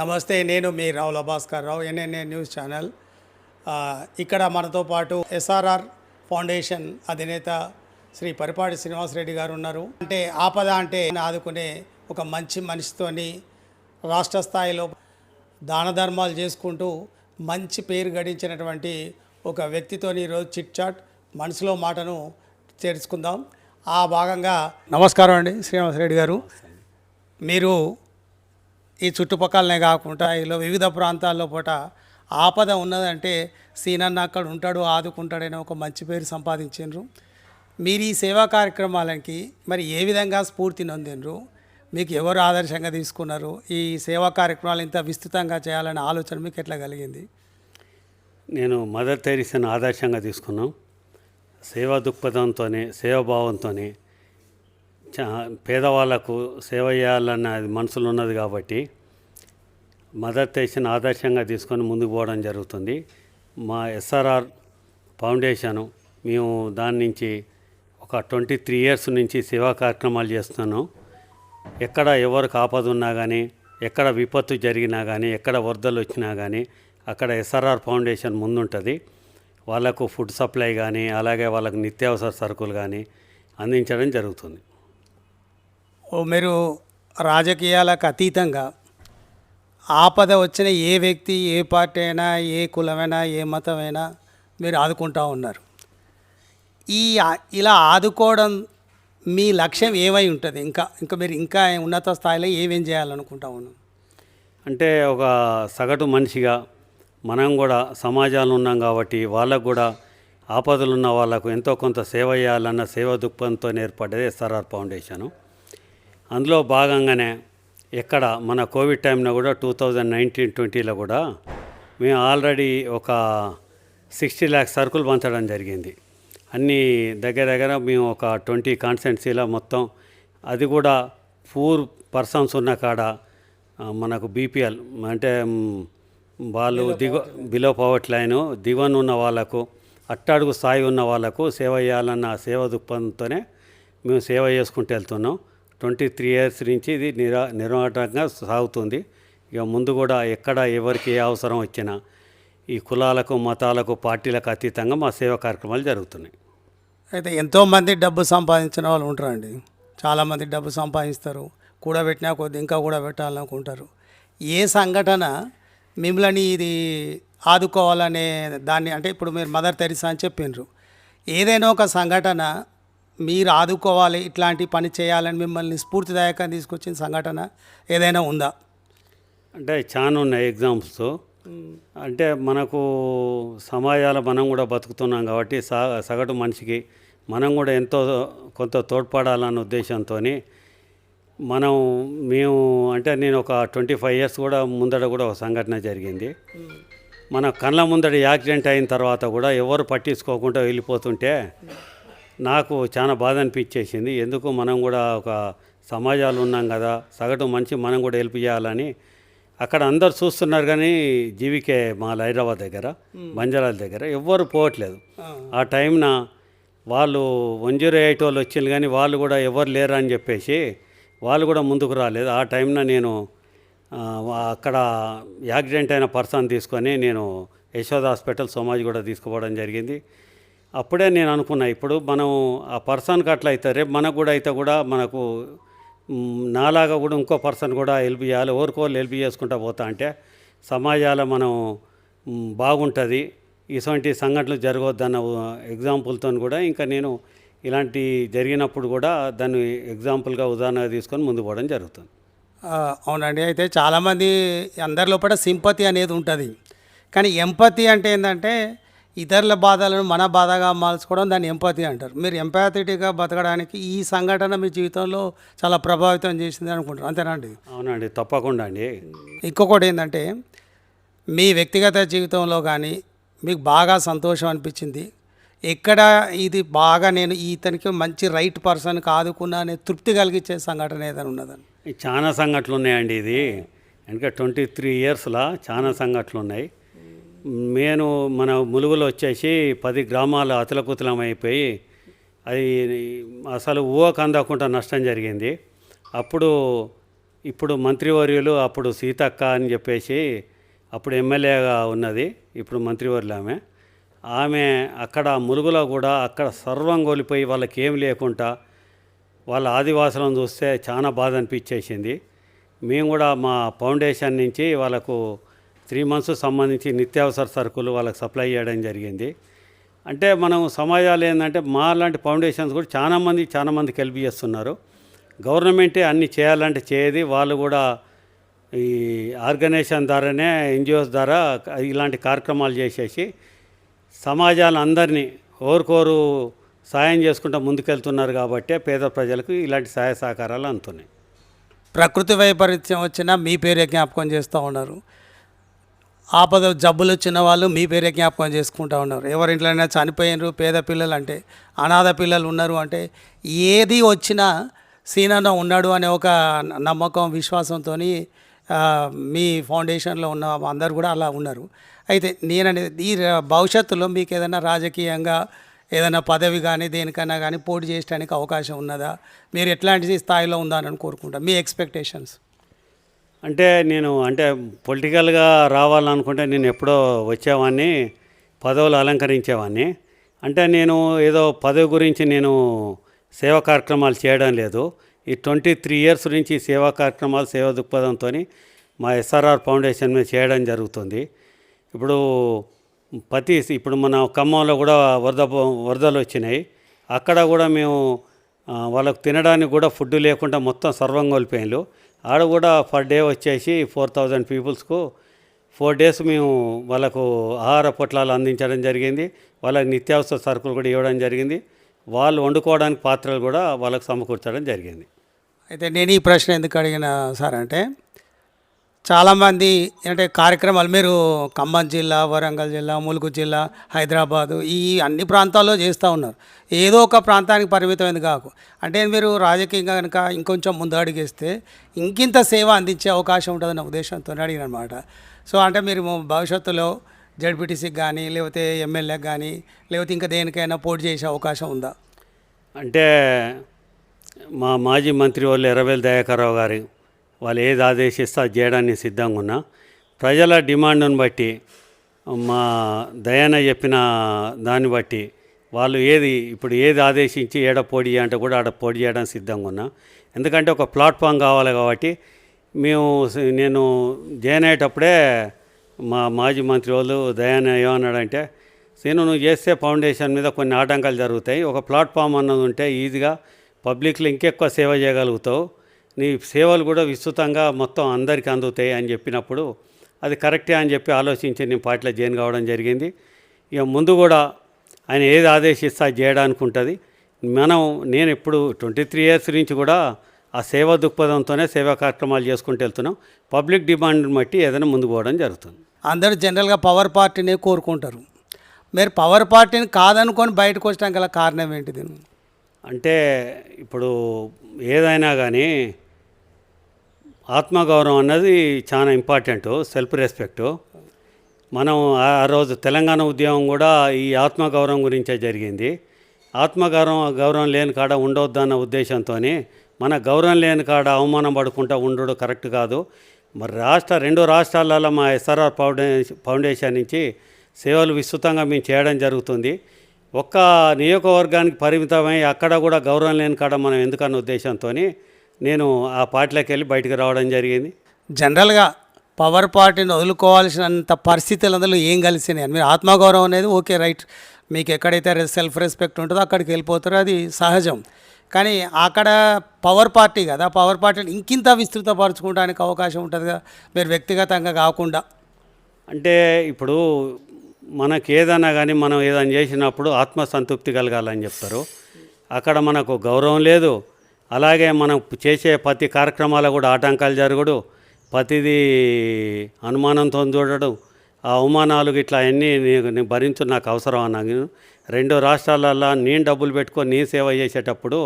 నమస్తే నేను మీ Ravula Bhaskar Rao NNA news channel. ఇక్కడ మనతో పాటు ఎస్ఆర్ఆర్ ఫౌండేషన్ అధినేత శ్రీ పరిపాటి శ్రీనివాసరెడ్డి గారు ఉన్నారు. అంటే ఆపద అంటే ఆదుకునే ఒక మంచి మనిషితోని రాష్ట్ర స్థాయిలో దాన ధర్మాలు చేసుకుంటూ మంచి పేరు గడించినటువంటి ఒక వ్యక్తితోని ఈరోజు చిట్ చాట్ మనసులో మాటను తెలుసుకుందాం ఆ భాగంగా నమస్కారం అండి శ్రీనివాసరెడ్డి గారు. మీరు ఈ చుట్టుపక్కలనే కాకుండా ఇలా వివిధ ప్రాంతాల్లో పూట ఆపద ఉన్నదంటే సీనన్న అక్కడ ఉంటాడు ఆదుకుంటాడని ఒక మంచి పేరు సంపాదించిండ్రు. మీరు ఈ సేవా కార్యక్రమాలకి మరి ఏ విధంగా స్ఫూర్తి నొందినరు మీకు ఎవరు ఆదర్శంగా తీసుకున్నారు? ఈ సేవా కార్యక్రమాలు ఇంత విస్తృతంగా చేయాలనే ఆలోచన మీకు ఎట్లా కలిగింది? నేను మదర్ తెరీసాను ఆదర్శంగా తీసుకున్నాం. సేవా దృక్పథంతోనే సేవాభావంతోనే పేదవాళ్ళకు పేదవాళ్ళకు సేవ చేయాలన్న మనసులో ఉన్నది కాబట్టి మదర్ టెస్ట్ని ఆదర్శంగా తీసుకొని ముందుకు పోవడం జరుగుతుంది. మా ఎస్ఆర్ఆర్ ఫౌండేషను మేము దాని నుంచి ఒక ట్వంటీ త్రీ ఇయర్స్ నుంచి సేవా కార్యక్రమాలు చేస్తున్నాం. ఎక్కడ ఎవరికి ఆపద ఉన్నా కానీ ఎక్కడ విపత్తు జరిగినా కానీ ఎక్కడ వరదలు వచ్చినా కానీ అక్కడ ఎస్ఆర్ఆర్ ఫౌండేషన్ ముందుంటుంది. వాళ్ళకు ఫుడ్ సప్లై కానీ అలాగే వాళ్ళకు నిత్యావసర సరుకులు కానీ అందించడం జరుగుతుంది. మీరు రాజకీయాలకు అతీతంగా ఆపద వచ్చిన ఏ వ్యక్తి ఏ పార్టీ అయినా ఏ కులమైనా ఏ మతమైనా మీరు ఆదుకుంటూ ఉన్నారు. ఈ ఇలా ఆదుకోవడం మీ లక్ష్యం ఏమై ఉంటుంది? ఇంకా ఇంకా మీరు ఇంకా ఉన్నత స్థాయిలో ఏమేం చేయాలనుకుంటా ఉన్నాం అంటే ఒక సగటు మనిషిగా మనం కూడా సమాజాలు ఉన్నాం కాబట్టి వాళ్ళకు కూడా ఆపదలు ఉన్న వాళ్ళకు ఎంతో కొంత సేవ చేయాలన్న సేవ దృక్పథంతో ఏర్పడ్డది ఎస్ఆర్ఆర్ ఫౌండేషను. అందులో భాగంగానే ఎక్కడ మన కోవిడ్ టైంలో కూడా టూ థౌజండ్ నైన్టీన్ ట్వంటీలో కూడా మేము ఆల్రెడీ ఒక సిక్స్టీ ల్యాక్స్ సరుకులు పంచడం జరిగింది. అన్నీ దగ్గర దగ్గర మేము ఒక ట్వంటీ కాన్స్టెన్సీలో మొత్తం అది కూడా పూర్ పర్సన్స్ ఉన్న కాడ మనకు బీపీఎల్ అంటే వాళ్ళు దిగు బిలో పవర్టీ లైన్ దిగువన ఉన్న వాళ్ళకు అట్టడుగు స్థాయి ఉన్న వాళ్ళకు సేవ చేయాలన్న సేవ దృక్పథంతోనే మేము సేవ చేసుకుంటూ వెళ్తున్నాం. ట్వంటీ త్రీ ఇయర్స్ నుంచి ఇది నిరా నిర్వాహకంగా సాగుతుంది. ఇక ముందు కూడా ఎక్కడ ఎవరికి ఏ అవసరం వచ్చినా ఈ కులాలకు మతాలకు పార్టీలకు అతీతంగా మా సేవా కార్యక్రమాలు జరుగుతున్నాయి. అయితే ఎంతోమంది డబ్బు సంపాదించిన వాళ్ళు ఉంటారండి. చాలామంది డబ్బు సంపాదిస్తారు. కూడబెట్టినా కొద్ది ఇంకా కూడా పెట్టాలనుకుంటారు. ఏ సంఘటన మిమ్మల్ని ఇది ఆదుకోవాలనే దాన్ని అంటే ఇప్పుడు మీరు మదర్ తెరిసా అని చెప్పిండ్రు ఏదైనా ఒక సంఘటన మీరు ఆదుకోవాలి ఇట్లాంటి పని చేయాలని మిమ్మల్ని స్ఫూర్తిదాయకంగా తీసుకొచ్చిన సంఘటన ఏదైనా ఉందా? అంటే చాలా ఉన్నాయి ఎగ్జాంపుల్స్ అంటే మనకు సమాజాల మనం కూడా బతుకుతున్నాం కాబట్టి సగటు మనిషికి మనం కూడా ఎంతో కొంత తోడ్పడాలన్న ఉద్దేశంతో మనం మేము అంటే నేను ఒక ట్వంటీ ఫైవ్ ఇయర్స్ కూడా ముందర కూడా ఒక సంఘటన జరిగింది. మన కళ్ళ ముందర యాక్సిడెంట్ అయిన తర్వాత కూడా ఎవరు పట్టించుకోకుండా వెళ్ళిపోతుంటే నాకు చాలా బాధ అనిపించేసింది. ఎందుకు మనం కూడా ఒక సమాజాలు ఉన్నాం కదా సగటు మనిషి మనం కూడా హెల్ప్ చేయాలని. అక్కడ అందరు చూస్తున్నారు కానీ జీవికే మా హైదరాబాద్ దగ్గర బంజారాల దగ్గర ఎవ్వరు పోవట్లేదు. ఆ. టైంన వాళ్ళు వన్ జీరో ఎయిట్ వాళ్ళు వచ్చింది కానీ వాళ్ళు కూడా ఎవరు లేరు అని చెప్పేసి వాళ్ళు కూడా ముందుకు రాలేదు. ఆ టైంన నేను అక్కడ యాక్సిడెంట్ అయిన పర్సన్ తీసుకొని నేను యశోద హాస్పిటల్ సోమాజి కూడా తీసుకుపోవడం జరిగింది. అప్పుడే నేను అనుకున్నా ఇప్పుడు మనం ఆ పర్సన్కి అట్లా అయితే రేపు మనకు కూడా అయితే కూడా మనకు నాలాగా కూడా ఇంకో పర్సన్ కూడా హెల్ప్ చేయాలి ఓరుకోళ్ళు హెల్ప్ చేసుకుంటా పోతా అంటే సమాజాల మనం బాగుంటుంది. ఇటువంటి సంఘటనలు జరగవద్దన్న ఎగ్జాంపుల్తో కూడా ఇంకా నేను ఇలాంటి జరిగినప్పుడు కూడా దాన్ని ఎగ్జాంపుల్గా ఉదాహరణగా తీసుకొని ముందు పోవడం జరుగుతుంది. అవునండి. అయితే చాలామంది అందరి లోపల సింపతి అనేది ఉంటుంది. కానీ ఎంపతి అంటే ఏంటంటే ఇతరుల బాధలను మన బాధగా మార్చుకోవడం దాన్ని ఎంపతి అంటారు. మీరు ఎంపాథెటిక్గా బతకడానికి ఈ సంఘటన మీ జీవితంలో చాలా ప్రభావితం చేసింది అనుకుంటారు అంతేనండి అవునండి తప్పకుండా అండి. ఇంకొకటి ఏంటంటే మీ వ్యక్తిగత జీవితంలో కానీ మీకు బాగా సంతోషం అనిపించింది. ఎక్కడ ఇది బాగా నేను ఇతనికి మంచి రైట్ పర్సన్కి ఆదుకున్నా అనే తృప్తి కలిగించే సంఘటన ఏదైనా ఉన్నదని చాలా సంఘటనలు ఉన్నాయండి ఇది. ఇంకా ట్వంటీ త్రీ ఇయర్స్లో చాలా సంఘటనలు ఉన్నాయి. నేను మన ములుగులో వచ్చేసి పది గ్రామాలు అతలకుతలం అయిపోయి అది అసలు ఊహకు అందకుండా నష్టం జరిగింది. అప్పుడు ఇప్పుడు మంత్రివర్యులు అప్పుడు సీతక్క అని చెప్పేసి అప్పుడు ఎమ్మెల్యేగా ఉన్నది. ఇప్పుడు మంత్రివర్యులు ఆమె. ఆమె అక్కడ ములుగులో కూడా అక్కడ సర్వం కోల్పోయి వాళ్ళకి ఏం లేకుండా వాళ్ళ ఆదివాసులను చూస్తే చాలా బాధ అనిపించేసింది. మేము కూడా మా ఫౌండేషన్ నుంచి వాళ్ళకు త్రీ మంత్స్ సంబంధించి నిత్యావసర సరుకులు వాళ్ళకి సప్లై చేయడం జరిగింది. అంటే మనం సమాజాలు ఏంటంటే మా లాంటి ఫౌండేషన్స్ కూడా చాలామంది చాలామందికి హెల్ప్ చేస్తున్నారు. గవర్నమెంటే అన్ని చేయాలంటే చేయది వాళ్ళు కూడా ఈ ఆర్గనైజేషన్ ద్వారానే ఎన్జిఓస్ ద్వారా ఇలాంటి కార్యక్రమాలు చేసేసి సమాజాలు అందరినీ ఓరుకోరు సాయం చేసుకుంటూ ముందుకెళ్తున్నారు కాబట్టి పేద ప్రజలకు ఇలాంటి సహాయ సహకారాలు అందుతున్నాయి. ప్రకృతి వైపరీత్యం వచ్చినా మీ పేరే జ్ఞాపకం చేస్తూ ఉన్నారు. ఆపద జబ్బులు వచ్చిన వాళ్ళు మీ పేరే జ్ఞాపకం చేసుకుంటూ ఉన్నారు. ఎవరింట్లోనైనా చనిపోయినారు పేద పిల్లలు అంటే అనాథ పిల్లలు ఉన్నారు అంటే ఏది వచ్చినా సీనన్న ఉన్నాడు అనే ఒక నమ్మకం విశ్వాసంతో మీ ఫౌండేషన్లో ఉన్న అందరు కూడా అలా ఉన్నారు. అయితే నేననేది ఈ భవిష్యత్తులో మీకు ఏదైనా రాజకీయంగా ఏదైనా పదవి కానీ దేనికైనా కానీ పోటీ చేయడానికి అవకాశం ఉన్నదా? మీరు ఎట్లాంటి స్థాయిలో ఉందా అని కోరుకుంటా. మీ ఎక్స్పెక్టేషన్స్ అంటే నేను అంటే పొలిటికల్గా రావాలనుకుంటే నేను ఎప్పుడో వచ్చేవాడిని పదవులు అలంకరించేవాడిని అంటే నేను ఏదో పదవి గురించి నేను సేవా కార్యక్రమాలు చేయడం లేదు. ఈ ట్వంటీ త్రీ ఇయర్స్ నుంచి సేవా కార్యక్రమాలు సేవా దృక్పథంతో మా ఎస్ఆర్ఆర్ ఫౌండేషన్ మీద చేయడం జరుగుతుంది. ఇప్పుడు ప్రతి ఇప్పుడు మన ఖమ్మంలో కూడా వరద వరదలు వచ్చినాయి. అక్కడ కూడా మేము వాళ్ళకు తినడానికి కూడా ఫుడ్ లేకుండా మొత్తం సర్వం కోల్పోయినారు ఆడ కూడా పర్ డే వచ్చేసి ఫోర్ థౌజండ్ పీపుల్స్కు. ఫోర్ డేస్ మేము వాళ్ళకు ఆహార పొట్లాలు అందించడం జరిగింది. వాళ్ళకి నిత్యావసర సరుకులు కూడా ఇవ్వడం జరిగింది. వాళ్ళు వండుకోవడానికి పాత్రలు కూడా వాళ్ళకు సమకూర్చడం జరిగింది. అయితే నేను ఈ ప్రశ్న ఎందుకు అడిగిన సార్ అంటే చాలామంది అంటే కార్యక్రమాలు మీరు ఖమ్మం జిల్లా వరంగల్ జిల్లా ములుగు జిల్లా హైదరాబాదు ఈ అన్ని ప్రాంతాల్లో చేస్తూ ఉన్నారు. ఏదో ఒక ప్రాంతానికి పరిమితమైంది కాకు. అంటే మీరు రాజకీయంగా కనుక ఇంకొంచెం ముందు అడిగేస్తే ఇంకింత సేవ అందించే అవకాశం ఉంటుందన్న ఉద్దేశంతో అడిగిన అనమాట సో అంటే మీరు భవిష్యత్తులో జడ్పీటీసీకి కానీ లేకపోతే ఎమ్మెల్యేకి కానీ లేకపోతే ఇంకా దేనికైనా పోటీ చేసే అవకాశం ఉందా? అంటే మా మాజీ మంత్రి వాళ్ళు ఎర్రవేలు దయాకర్రావు గారు వాళ్ళు ఏది ఆదేశిస్తే అది చేయడానికి సిద్ధంగా ఉన్నా. ప్రజల డిమాండ్ను బట్టి మా దయాన చెప్పిన దాన్ని బట్టి వాళ్ళు ఏది ఇప్పుడు ఏది ఆదేశించి ఏడ పోటీ అంటే కూడా ఆడ పోటీ చేయడానికి సిద్ధంగా ఉన్నా. ఎందుకంటే ఒక ప్లాట్ఫామ్ కావాలి కాబట్టి మేము నేను జాయిన్ అయ్యేటప్పుడే మా మాజీ మంత్రి వాళ్ళు దయాన ఏమన్నాడంటే సీను నువ్వు చేస్తే ఫౌండేషన్ మీద కొన్ని ఆటంకాలు జరుగుతాయి. ఒక ప్లాట్ఫామ్ అన్నది ఉంటే ఈజీగా పబ్లిక్లో ఇంకెక్కువ సేవ చేయగలుగుతావు. నీ సేవలు కూడా విస్తృతంగా మొత్తం అందరికీ అందుతాయి అని చెప్పినప్పుడు అది కరెక్టే అని చెప్పి ఆలోచించి నేను పార్టీలో జాయిన్ కావడం జరిగింది. ఇక ముందు కూడా ఆయన ఏది ఆదేశిస్తే చేయడానికి ఉంటుంది. మనం నేను ఇప్పుడు ట్వంటీ త్రీ ఇయర్స్ నుంచి కూడా ఆ సేవా దృక్పథంతోనే సేవా కార్యక్రమాలు చేసుకుంటూ వెళ్తున్నాం. పబ్లిక్ డిమాండ్ని బట్టి ఏదైనా ముందుకు పోవడం జరుగుతుంది. అందరూ జనరల్గా పవర్ పార్టీనే కోరుకుంటారు. మీరు పవర్ పార్టీని కాదనుకొని బయటకు వచ్చడానికి గల కారణం ఏంటిది? అంటే ఇప్పుడు ఏదైనా కానీ ఆత్మగౌరవం అన్నది చాలా ఇంపార్టెంట్ సెల్ఫ్ రెస్పెక్ట్. మనం ఆ రోజు తెలంగాణ ఉద్యమం కూడా ఈ ఆత్మగౌరవం గురించే జరిగింది. ఆత్మగౌరవం గౌరవం లేని కాడ ఉండొద్దన్న ఉద్దేశంతో మన గౌరవం లేని కాడ అవమానం పడుకుంటా ఉండడు కరెక్ట్ కాదు. మరి రాష్ట్ర రెండు రాష్ట్రాలలో మా ఎస్ఆర్ఆర్ ఫౌండే ఫౌండేషన్ నుంచి సేవలు విస్తృతంగా మేము చేయడం జరుగుతుంది. ఒక్క నియోజకవర్గానికి పరిమితమై అక్కడ కూడా గౌరవం లేని కాడ మనం ఎందుకన్న ఉద్దేశంతో నేను ఆ పార్టీలోకి వెళ్ళి బయటికి రావడం జరిగింది. జనరల్గా పవర్ పార్టీని వదులుకోవాల్సినంత పరిస్థితులు అందులో ఏం కలిసినాయి? మీరు ఆత్మగౌరవం అనేది ఓకే రైట్. మీకు ఎక్కడైతే సెల్ఫ్ రెస్పెక్ట్ ఉంటుందో అక్కడికి వెళ్ళిపోతారో అది సహజం. కానీ అక్కడ పవర్ పార్టీ కదా పవర్ పార్టీని ఇంకింత విస్తృతపరచుకోవడానికి అవకాశం ఉంటుంది కదా మీరు వ్యక్తిగతంగా కాకుండా. అంటే ఇప్పుడు మనకి ఏదైనా కానీ మనం ఏదైనా చేసినప్పుడు ఆత్మసంతృప్తి కలగాలని చెప్తారు. అక్కడ మనకు గౌరవం లేదు అలాగే మనం చేసే ప్రతి కార్యక్రమాలు కూడా ఆటంకాలు జరగడు ప్రతిదీ అనుమానంతో చూడడం. ఆ అవమానాలు ఇట్లా అన్నీ నేను భరించు నాకు అవసరం అన్నాను రెండు రాష్ట్రాలల్లో నేను డబ్బులు పెట్టుకొని నేను సేవ చేసేటప్పుడు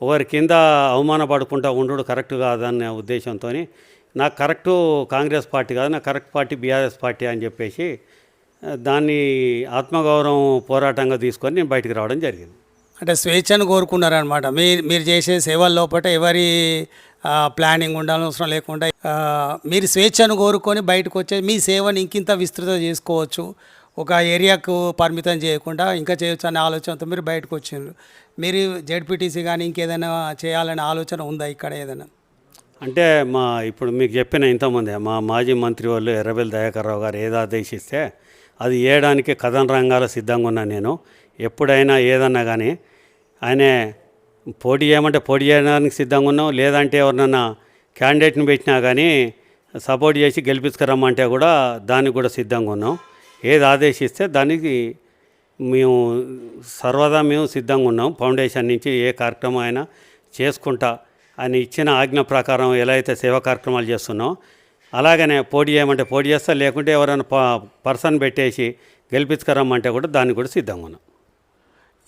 ఒకరి కింద అవమానపడకుండా ఉండడు కరెక్ట్ కాదనే ఉద్దేశంతో నాకు కరెక్టు కాంగ్రెస్ పార్టీ కాదు నాకు కరెక్ట్ పార్టీ బీఆర్ఎస్ పార్టీ అని చెప్పేసి దాన్ని ఆత్మగౌరవం పోరాటంగా తీసుకొని నేను బయటికి రావడం జరిగింది. అంటే స్వేచ్ఛను కోరుకున్నారనమాట మీరు మీరు చేసే సేవల లోపల ఎవరి ప్లానింగ్ ఉండాల్సిన లేకుండా మీరు స్వేచ్ఛను కోరుకొని బయటకు వచ్చే మీ సేవను ఇంకింత విస్తృత చేసుకోవచ్చు. ఒక ఏరియాకు పరిమితం చేయకుండా ఇంకా చేయొచ్చు అనే ఆలోచనతో మీరు బయటకు వచ్చిండ్రు మీరు జెడ్పీటీసీ కానీ ఇంకేదైనా చేయాలనే ఆలోచన ఉందా ఇక్కడ ఏదైనా? అంటే మా ఇప్పుడు మీకు చెప్పిన ఇంతమంది మా మాజీ మంత్రి వాళ్ళు ఎర్రబెల్లి దయాకర్ రావు గారు ఏదో ఆదేశిస్తే అది వేయడానికి కథన రంగాల సిద్ధంగా ఉన్నాను నేను. ఎప్పుడైనా ఏదన్నా కానీ ఆయనే పోటీ చేయమంటే పోటీ చేయడానికి సిద్ధంగా ఉన్నాం లేదంటే ఎవరినన్నా క్యాండిడేట్ని పెట్టినా కానీ సపోర్ట్ చేసి గెలిపించుకురమ్మంటే కూడా దానికి కూడా సిద్ధంగా ఉన్నాం ఏది ఆదేశిస్తే దానికి మేము సర్వదా మేము సిద్ధంగా ఉన్నాం. ఫౌండేషన్ నుంచి ఏ కార్యక్రమం అయినా చేసుకుంటా అని ఇచ్చిన ఆజ్ఞ ప్రకారం ఎలా అయితే సేవా కార్యక్రమాలు చేస్తున్నాం అలాగనే పోటీ చేయమంటే పోటీ చేస్తా లేకుంటే ఎవరైనా పర్సన్ పెట్టేసి గెలిపించుకురమ్మంటే కూడా దానికి కూడా సిద్ధంగా ఉన్నాం.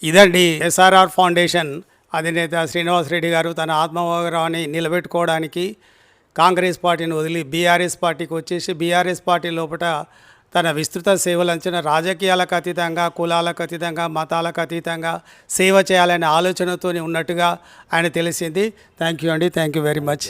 ఇదండి ఎస్ఆర్ఆర్ ఫౌండేషన్ అధినేత శ్రీనివాస్ రెడ్డి గారు తన ఆత్మగౌరవాన్ని నిలబెట్టుకోవడానికి కాంగ్రెస్ పార్టీని వదిలి బీఆర్ఎస్ పార్టీకి వచ్చేసి బీఆర్ఎస్ పార్టీ లోపల తన విస్తృత సేవలు అంచిన రాజకీయాలకు అతీతంగా కులాలకు అతీతంగా మతాలకు అతీతంగా సేవ చేయాలనే ఆలోచనతో ఉన్నట్టుగా ఆయన తెలిసింది. థ్యాంక్ యూ అండి. Thank you very much